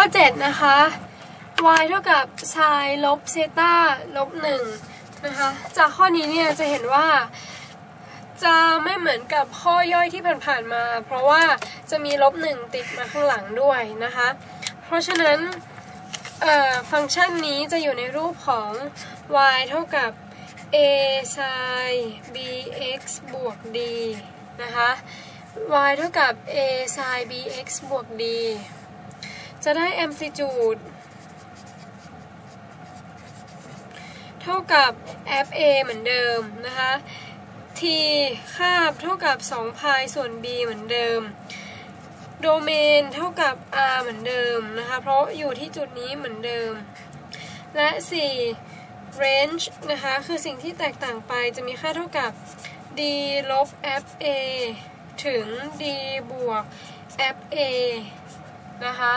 ข้อ 7 นะคะ y เท่ากับ sin ลบเซตาลบ1นะคะ จากข้อนี้เนี่ยจะเห็นว่าจะไม่เหมือนกับข้อย่อยที่ผ่านๆมา เพราะว่าจะมีลบหนึ่งติดมาข้างหลังด้วยนะคะ เพราะฉะนั้นฟังก์ชันนี้จะอยู่ในรูปของ y เท่ากับ a sin bx บวก d นะคะ y เท่ากับ a sin bx บวก d จะได้ amplitude เท่ากับ fa เหมือนเดิมนะคะ t คาบเท่ากับ2 pi ส่วน b เหมือนเดิม โดเมนเท่ากับ r เหมือนเดิมนะคะ เพราะอยู่ที่จุดนี้เหมือนเดิม และ 4 range นะคะ คือสิ่งที่แตกต่างไปจะมีค่าเท่ากับ d ลบ fa ถึง d บวก fa นะคะ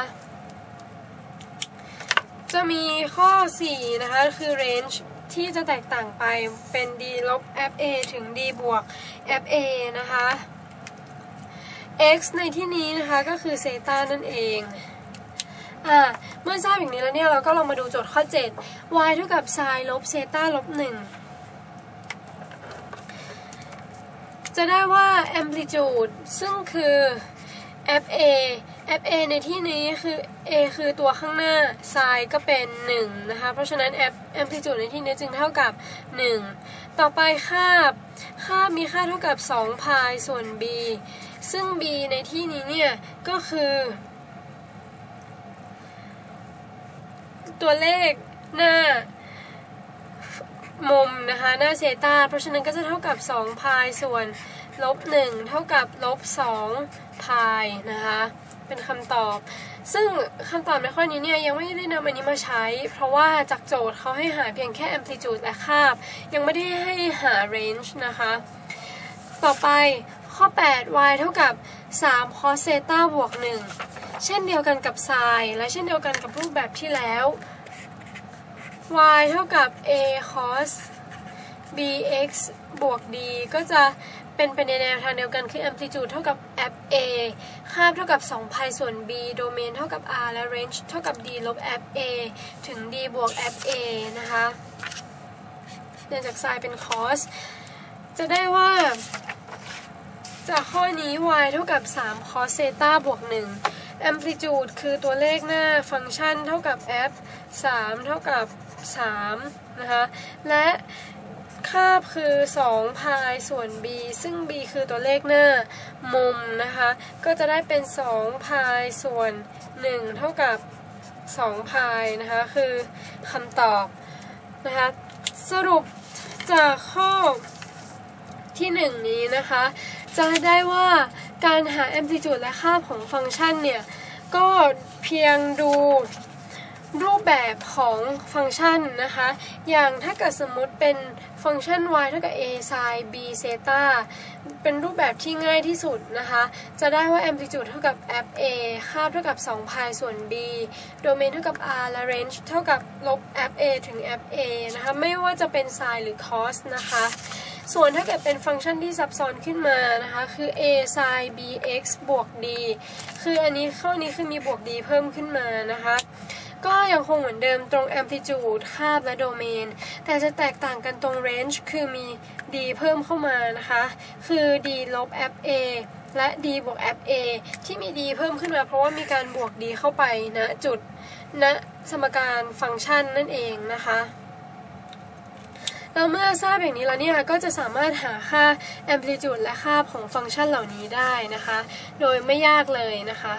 จะมีข้อ 4 นะคะ คือ range ที่จะแตกต่างไปเป็น d ลบ fa ถึง d บวก fa นะคะ x ในที่นี้นะคะ ก็คือเซตานั่นเองอ่าเมื่อทราบอย่างนี้แล้วเนี่ย เราก็ลองมาดูโจทย์ข้อ 7 y เท่ากับ sin ลบเซตาลบ1จะได้ว่า amplitude ซึ่งคือ fa fa ในที่นี้คือ a คือตัวข้างหน้า sin ก็เป็น 1 นะคะ เพราะฉะนั้น amplitude ในที่นี้จึงเท่ากับ 1 ต่อไปคาบ คาบมีค่าเท่ากับ2 pi ส่วน b ซึ่ง b ในที่นี้เนี่ย ก็คือ ตัวเลขหน้ามุมนะคะ หน้าเซตาเพราะฉะนั้นก็จะเท่ากับ2พายส่วนลบ1เท่ากับลบ2พายนะคะ เป็นคำตอบ ซึ่งคำตอบในข้อนี้เนี่ยยังไม่ได้นำอันนี้มาใช้ เพราะว่าจากโจทย์เขาให้หาเพียงแค่ amplitude และคาบ ยังไม่ได้ให้หา range นะคะ ต่อไปข้อ 8 y เท่ากับ3 cos เซตาบวก 1 เช่นเดียวกันกับ sin และเช่นเดียวกันกับรูปแบบที่แล้ว y เท่ากับ a cos bx บวก d ก็จะเป็นไปในแนวทางเดียวกันคือ amplitude เท่ากับ fa ค่าบเท่ากับ2 pi ส่วน b โดเมนเท่ากับ r และ range เท่ากับ d ลบ fa ถึง d บวก fa นะคะเนื่องจาก sin เป็น cos จะได้ว่า จากข้อนี้ y เท่ากับ 3 cos เซตาบวก 1 amplitude คือตัวเลขหน้าฟังก์ชันเท่ากับ f 3 เท่ากับ 3 นะคะ และ คาบคือ 2 พายส่วน b ซึ่ง b คือตัวเลขหน้ามุมนะคะ ก็จะได้เป็น 2 พายส่วน 1 เท่ากับ 2 พายนะคะ คือคำตอบนะคะ สรุปจากข้อที่ 1 นี้นะคะ จะได้ว่าการหา amplitude และค่าของฟังก์ชันเนี่ย ก็เพียงดู รูปแบบของฟังก์ชันนะคะ อย่างถ้าเกิดสมมุติเป็นฟังก์ชัน y เท่ากับ a sin b เซตาเป็นรูปแบบที่ง่ายที่สุดนะคะ จะได้ว่า amplitude เท่ากับ fa ค่าเท่ากับ2 pi ส่วน b โดเมนเท่ากับ r และ range เท่ากับลบ fa ถึง fa นะคะ ไม่ว่าจะเป็น sin หรือ cos นะคะ ส่วนถ้าเกิดเป็นฟังก์ชันที่ซับซ้อนขึ้นมานะคะ คือ a sin bx บวก d คืออันนี้ข้อนี้คือมีบวก d เพิ่มขึ้นมานะคะ ก็ยังคงเหมือนเดิมตรง amplitude คาบและโดเมน แต่จะแตกต่างกันตรง range คือมี d เพิ่มเข้ามานะคะ คือ d ลบ fa และ d บวก fa ที่มี d เพิ่มขึ้นมาเพราะว่ามีการบวก d เข้าไปณนะจุดณนะสมการฟังก์ชันนั่นเองนะคะเราเมื่อทราบอย่างนี้แล้วเนี่ยก็จะสามารถหาค่า amplitude และค่าของฟังก์ชันเหล่านี้ได้นะคะ โดยไม่ยากเลยนะคะ